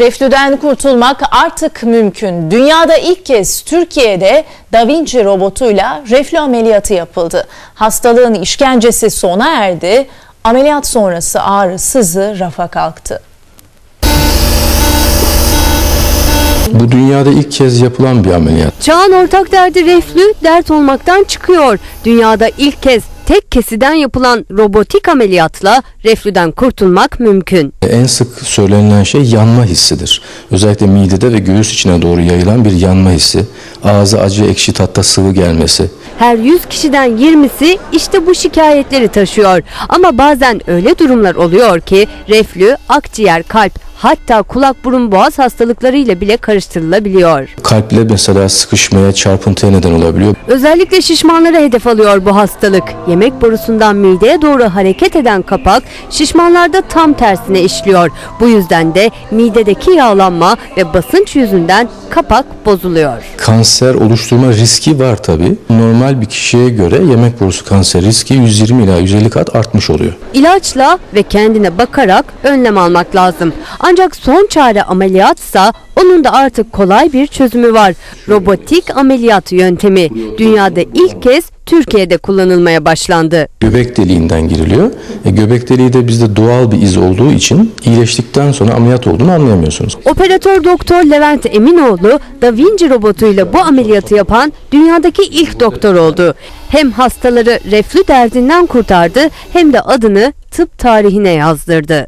Reflüden kurtulmak artık mümkün. Dünyada ilk kez Türkiye'de Da Vinci robotuyla reflü ameliyatı yapıldı. Hastalığın işkencesi sona erdi. Ameliyat sonrası ağrı, sızı rafa kalktı. Bu dünyada ilk kez yapılan bir ameliyat. Çağın ortak derdi reflü dert olmaktan çıkıyor. Dünyada ilk kez tek kesiden yapılan robotik ameliyatla reflüden kurtulmak mümkün. En sık söylenilen şey yanma hissidir. Özellikle midede ve göğüs içine doğru yayılan bir yanma hissi. Ağza acı, ekşi tatta sıvı gelmesi. Her 100 kişiden 20'si işte bu şikayetleri taşıyor. Ama bazen öyle durumlar oluyor ki reflü, akciğer, kalp hatta kulak burun boğaz hastalıklarıyla bile karıştırılabiliyor. Kalple mesela sıkışmaya, çarpıntıya neden olabiliyor. Özellikle şişmanlara hedef alıyor bu hastalık. Yemek borusundan mideye doğru hareket eden kapak şişmanlarda tam tersine işliyor. Bu yüzden de midedeki yağlanma ve basınç yüzünden kapak bozuluyor. Kanser oluşturma riski var tabi. Normal bir kişiye göre yemek borusu kanser riski 120 ila 150 kat artmış oluyor. İlaçla ve kendine bakarak önlem almak lazım. Ancak son çare ameliyatsa onun da artık kolay bir çözümü var. Robotik ameliyat yöntemi dünyada ilk kez Türkiye'de kullanılmaya başlandı. Göbek deliğinden giriliyor. E, göbek deliği de bizde doğal bir iz olduğu için iyileştikten sonra ameliyat olduğunu anlayamıyorsunuz. Operatör doktor Levent Eminoğlu Da Vinci robotuyla bu ameliyatı yapan dünyadaki ilk doktor oldu. Hem hastaları reflü derdinden kurtardı hem de adını tıp tarihine yazdırdı.